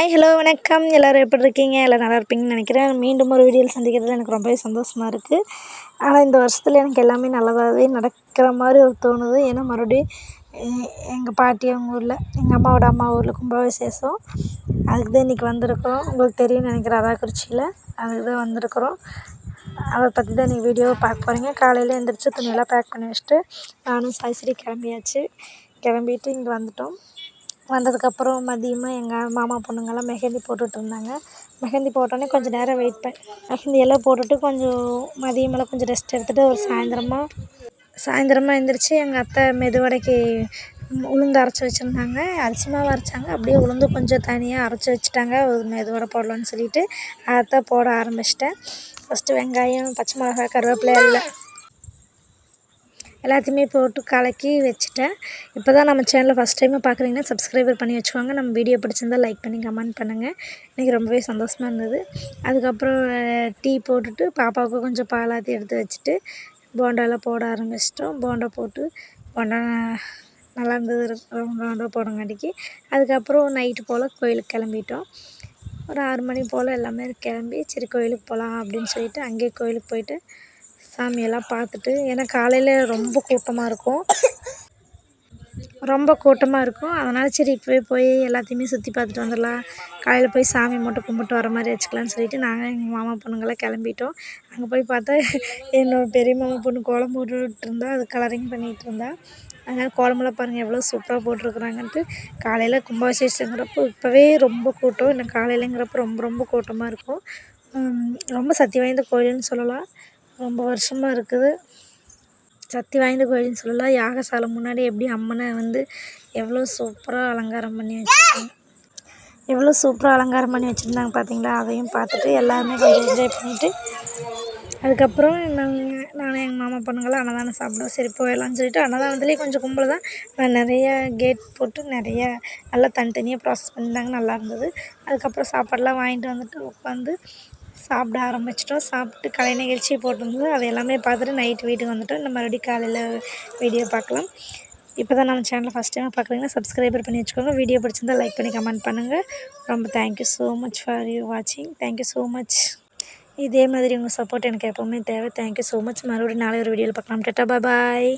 Hi hello வணக்கம். எல்லோரும் எப்படி இருக்கீங்க? எல்லோரும் நல்லா இருப்பீங்கன்னு நினைக்கிறேன். மீண்டும் ஒரு வீடியோவில் சந்திக்கிறது எனக்கு ரொம்பவே சந்தோஷமாக இருக்குது ஆனால் இந்த வருஷத்தில் எனக்கு எல்லாமே நல்லதாகவே நடக்கிற மாதிரி ஒரு தோணுது. ஏன்னா மறுபடியும் எங்கள் பாட்டி அவங்க ஊரில் எங்கள் அம்மாவோட அம்மா ஊரில் கும்பாவிசேஷம் அதுக்கு தான் இன்றைக்கி வந்திருக்கிறோம். உங்களுக்கு தெரியும்னு நினைக்கிறேன் அதாக்குறிச்சியில். அதுக்கு தான் வந்திருக்குறோம். அதை பற்றி தான் நீங்கள் வீடியோவை பார்க்க போகிறீங்க காலையில் எழுந்திரிச்சு துணியெல்லாம் பேக் பண்ணி வச்சுட்டு நானும் சாய்ஸ்ரீ கிளம்பியாச்சு. கிளம்பிட்டு இங்கே வந்துட்டோம். வந்ததுக்கப்புறம் மதியமாக எங்கள் மாமா பொண்ணுங்கெல்லாம் மெஹந்தி போட்டுட்ருந்தாங்க மெஹந்தி போட்டோன்னே கொஞ்சம் நேரம் வெயிட் பண்ணேன் மெஹந்தி எல்லாம் போட்டுட்டு கொஞ்சம் மதியமெல்லாம் கொஞ்சம் ரெஸ்ட் எடுத்துகிட்டு ஒரு சாயந்தரமா சாயந்தரமா எழுந்திரிச்சி எங்கள் அத்தை மெதுவடைக்கு உளுந்து அரைச்சி வச்சுருந்தாங்க. அரிசி மாவு அரைச்சாங்க. அப்படியே உளுந்து கொஞ்சம் தனியாக அரைச்சி வச்சுட்டாங்க. மெதுவடை போடலான்னு சொல்லிட்டு அதை போட ஆரம்பிச்சிட்டேன். ஃபஸ்ட்டு வெங்காயம் பச்சை மிளகா கருவேப்பிலை எல்லாம் எல்லாத்தையுமே போட்டு கலக்கி வச்சுட்டேன். இப்போ தான் நம்ம சேனலை ஃபஸ்ட் டைமாக பார்க்குறீங்கன்னா சப்ஸ்கிரைபர் பண்ணி வச்சுக்கோங்க. நம்ம வீடியோ பிடிச்சிருந்தால் லைக் பண்ணி கமெண்ட் பண்ணுங்கள் எனக்கு ரொம்பவே சந்தோஷமாக இருந்தது. அதுக்கப்புறம் டீ போட்டுட்டு பாப்பாவுக்கு கொஞ்சம் பாலாத்தி எடுத்து வச்சுட்டு போண்டாலாம் போட ஆரம்பிச்சிட்டோம். போண்டா போட்டு போண்டா நல்லா இருந்தது. போண்டா போடங்காட்டிக்கு அதுக்கப்புறம் நைட்டு போல் கோயிலுக்கு கிளம்பிட்டோம். ஒரு ஆறு மணி போல் எல்லாமே கிளம்பி சரி கோயிலுக்கு போகலாம் அப்படின்னு சொல்லிட்டு அங்கேயே கோயிலுக்கு போயிட்டு சாமியெல்லாம் பார்த்துட்டு ஏன்னா காலையில் ரொம்ப கூட்டமாக இருக்கும். ரொம்ப கூட்டமாக இருக்கும். அதனால் சரி இப்போவே போய் எல்லாத்தையுமே சுற்றி பார்த்துட்டு வந்துடலாம். காலையில் போய் சாமி மட்டும் கும்பிட்டு வர மாதிரி வச்சுக்கலான்னு சொல்லிட்டு நாங்கள் எங்கள் மாமா பொண்ணுங்களாம் கிளம்பிட்டோம். அங்கே போய் பார்த்தா என்னோட பெரிய மாமா பொண்ணு கோலம் போட்டுட்டு இருந்தா அது கலரிங் பண்ணிகிட்டு இருந்தா. அதனால் கோலமெல்லாம் பாருங்கள் எவ்வளோ சூப்பராக போட்டிருக்குறாங்கன்ட்டு காலையில் கும்பாபிஷேகங்கிறப்போ இப்போவே ரொம்ப கூட்டம். இன்னும் காலையிலங்கிறப்போ ரொம்ப ரொம்ப கூட்டமாக இருக்கும். ரொம்ப சக்தி வாய்ந்த கோயில்னு சொல்லலாம். ரொம்ப வருஷமாக இருக்குது. சக்தி வாய்ந்த கோயில்னு சொல்லலாம் யாகசாலை முன்னாடி எப்படி அம்மனை வந்து எவ்வளோ சூப்பராக அலங்காரம் பண்ணி வச்சுருக்காங்க. எவ்வளோ சூப்பராக அலங்காரம் பண்ணி வச்சுருந்தாங்க பார்த்தீங்களா அதையும் பார்த்துட்டு எல்லாருமே கொஞ்சம் என்ஜாய் பண்ணிவிட்டு அதுக்கப்புறம் நாங்கள் நானும் எங்கள் மாமா பொண்ணுங்களாம் அன்னதானம் சாப்பிடுவோம். சரி போயிடலான்னு சொல்லிட்டு அன்னதானத்துலேயே கொஞ்சம் கும்பல் தான். நிறைய கேட் போட்டு நிறைய நல்லா தனித்தனியாக ப்ராசஸ் பண்ணியிருந்தாங்க. நல்லா இருந்தது. அதுக்கப்புறம் சாப்பாடெலாம் வாங்கிட்டு வந்துட்டு உட்காந்து சாப்பிட ஆரம்பிச்சிட்டோம். சாப்பிட்டு கலை நிகழ்ச்சி போட்டிருந்தது. அது எல்லாமே பார்த்துட்டு நைட்டு வீட்டுக்கு வந்துட்டோம். நம்ம மறுபடியும் காலையில் வீடியோ பார்க்கலாம். இப்போ தான் நம்ம சேனலை ஃபஸ்ட் டைம் பார்க்குறீங்கன்னா சப்ஸ்கிரைபர் பண்ணி வச்சுக்கோங்க. வீடியோ பிடிச்சிருந்தா லைக் பண்ணி கமெண்ட் பண்ணுங்கள் ரொம்ப thank you so much for you வாட்சிங் தேங்க்யூ ஸோ மச் இதே மாதிரி உங்கள் சப்போர்ட் எனக்கு எப்போவுமே தேவை. தேங்க்யூ ஸோ மச் மறுபடியும் நாளை ஒரு வீடியோவில் பார்க்கலாம். டட்டா பாய்